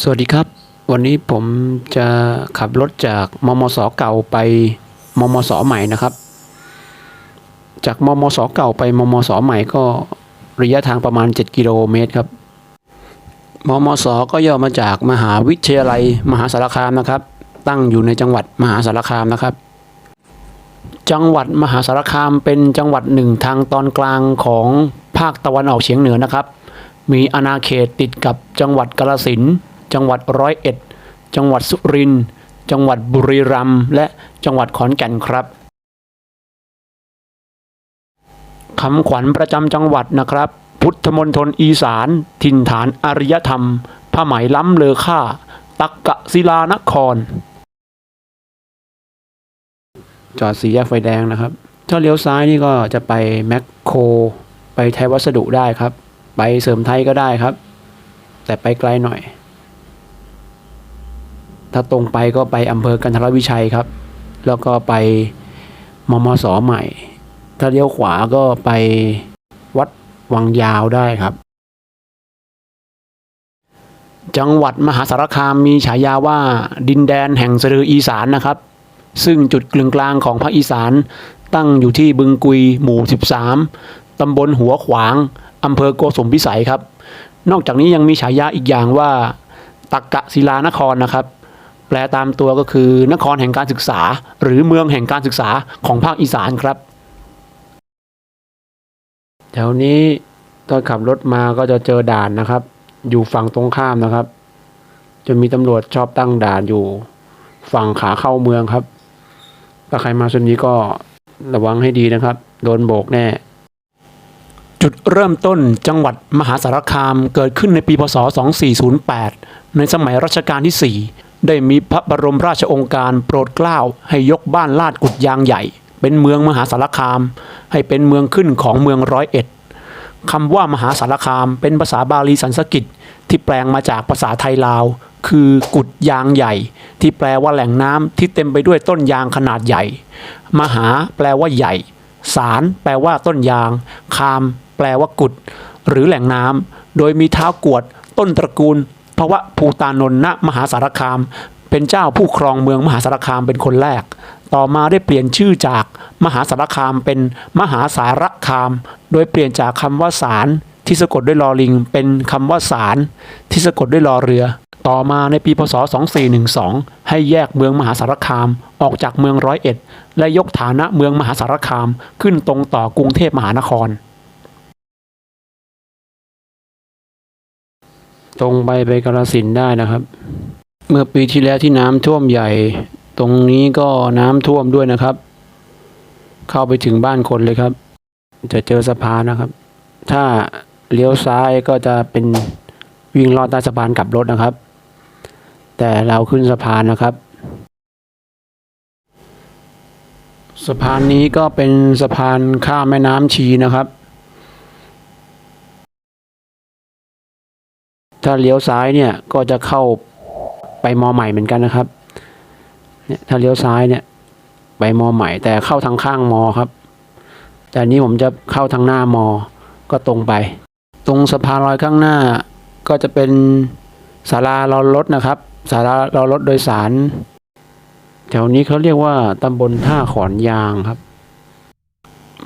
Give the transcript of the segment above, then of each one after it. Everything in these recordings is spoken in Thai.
สวัสดีครับ วันนี้ผมจะขับรถจากมมสเก่าไปมมสใหม่นะครับ จากมมสเก่าไปมมสใหม่ก็ระยะทางประมาณ 7 กิโลเมตรครับมมสก็ย่อมาจากมหาวิทยาลัยมหาสารคามนะครับ ตั้งอยู่ในจังหวัดมหาสารคามนะครับ จังหวัดมหาสารคามเป็นจังหวัดหนึ่งทางตอนกลางของภาคตะวันออกเฉียงเหนือนะครับ มีอาณาเขตติดกับจังหวัดกาฬสินธุ์ จังหวัดร้อยเอ็ด จังหวัดสุรินทร์ จังหวัดบุรีรัมย์ และจังหวัดขอนแก่นครับคำขวัญประจำจังหวัดนะครับ พุทธมณฑลอีสานถิ่นฐานอารยธรรมผ้าไหมล้ำเลอค่า ตักกะศิลานคร จอดสีแยกไฟแดงนะครับ ถ้าเลี้ยวซ้ายนี่ก็จะไปแมคโคร ไปไทยวัสดุได้ครับ ไปเสริมไทยก็ได้ครับ แต่ไปไกลหน่อย ถ้าตรงไปก็ไปอำเภอกันทรวิชัยครับ แล้วก็ไปมมสใหม่ ถ้าเลี้ยวขวาก็ไปวัดวังยาวได้ครับ จังหวัดมหาสารคามมีฉายาว่าดินแดนแห่งสะดืออีสานนะครับ ซึ่งจุดกลึงกลางของภาคอีสาน ตั้งอยู่ที่บึงกุยหมู่ 13 ตำบลหัวขวาง อำเภอโกสุมพิสัยครับ นอกจากนี้ยังมีฉายาอีกอย่างว่า ตักกะศิลานครนะครับ แปลตามตัวก็คือนครแห่งการศึกษา หรือเมืองแห่งการศึกษาของภาคอีสานครับแถวนี้ตอนขับรถมาก็จะเจอด่านนะครับ อยู่ฝั่งตรงข้ามนะครับ จะมีตำรวจชอบตั้งด่านอยู่ฝั่งขาเข้าเมืองครับถ้าใครมาส่วนนี้ก็ระวังให้ดีนะครับ โดนโบกแน่ จุดเริ่มต้นจังหวัดมหาสารคามเกิดขึ้นในปีพศ 2408 ในสมัยรัชกาลที่ 4 ได้มีพระบรมราชองค์การโปรดเกล้าให้ยกบ้านลาดกุดยางใหญ่ เป็นเมืองมหาสารคาม ให้เป็นเมืองขึ้นของเมืองร้อยเอ็ดคำว่ามหาสารคาม เป็นภาษาบาลีสันสกฤตที่แปลงมาจากภาษาไทยลาว คือกุดยางใหญ่ ที่แปลว่าแหล่งน้ำที่เต็มไปด้วยต้นยางขนาดใหญ่ มหาแปลว่าใหญ่ สารแปลว่าต้นยาง คาม แปลว่ากุด หรือแหล่งน้ำโดยมีเท้ากวด ต้นตระกูล พระวะภูตานนท์ณมหาสารคาม เป็นเจ้าผู้ครองเมืองมหาสารคามเป็นคนแรก ต่อมาได้เปลี่ยนชื่อจากมหาสารคามเป็นมหาสารคาม โดยเปลี่ยนจากคำว่าสารที่สะกดด้วยลอลิง เป็นคำว่าสารที่สะกดด้วยลอเรือ ต่อมาในปีพศ 2412 ให้แยกเมืองมหาสารคามออกจากเมืองร้อยเอ็ด และยกฐานะเมืองมหาสารคามขึ้นตรงต่อกรุงเทพมหานคร ตรงไปไปกาฬสินได้นะครับ เมื่อปีที่แล้วที่น้ำท่วมใหญ่ ตรงนี้ก็น้ำท่วมด้วยนะครับ เข้าไปถึงบ้านคนเลยครับ จะเจอสะพานนะครับ ถ้าเลี้ยวซ้ายก็จะเป็นวิ่งลอดใต้สะพานกลับรถนะครับ แต่เราขึ้นสะพานนะครับ สะพานนี้ก็เป็นสะพานข้ามแม่น้ำชีนะครับ ถ้าเลี้ยวซ้ายเนี่ยก็จะเข้าไปมอใหม่เหมือนกันนะครับ เนี่ยถ้าเลี้ยวซ้ายเนี่ยไปมอใหม่แต่เข้าทางข้างมอครับ แต่อันนี้ผมจะเข้าทางหน้ามอ ก็ตรงไป ตรงสะพานลอยข้างหน้า ก็จะเป็นศาลารอรถนะครับศาลารอรถโดยสารแถวนี้เขาเรียกว่าตำบลท่าขอนยางครับ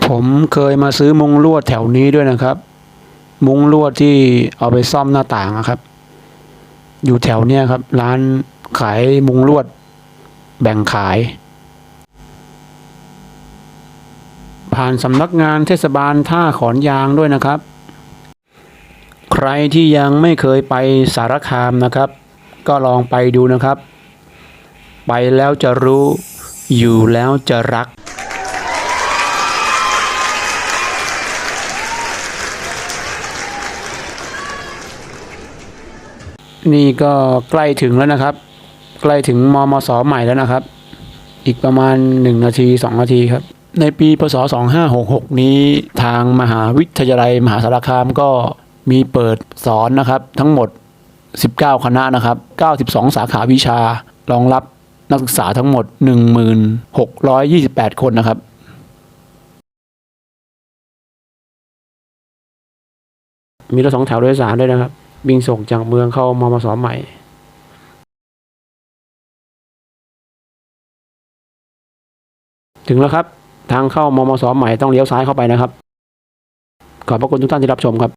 ผมเคยมาซื้อมงลวดแถวนี้ด้วยนะครับ มุ้งลวดที่เอาไปซ่อมหน้าต่างอะครับ อยู่แถวเนี้ยครับ ร้านขายมุ้งลวด แบ่งขาย ผ่านสำนักงานเทศบาลท่าขอนยางด้วยนะครับ ใครที่ยังไม่เคยไปสารคามนะครับ ก็ลองไปดูนะครับ ไปแล้วจะรู้อยู่แล้วจะรัก นี่ก็ใกล้ถึงแล้วนะครับ ใกล้ถึงมมสใหม่แล้วนะครับ อีกประมาณ 1 นาที 2 นาทีครับ ในปีพศ 2566 นี้ทางมหาวิทยาลัย มหาสารคามก็มีเปิดสอนนะครับ ทั้งหมด 19 คณะนะครับ 92 สาขาวิชารองรับนักศึกษาทั้งหมด 1628 คนนะครับมีรถสองแถวโดยสารด้วยนะครับ บินส่งจากเมืองเข้ามมสอใหม่ถึงแล้วครับ ทางเข้ามมสอใหม่ต้องเลี้ยวซ้ายเข้าไปนะครับ ขอบพระคุณทุกท่านที่รับชมครับ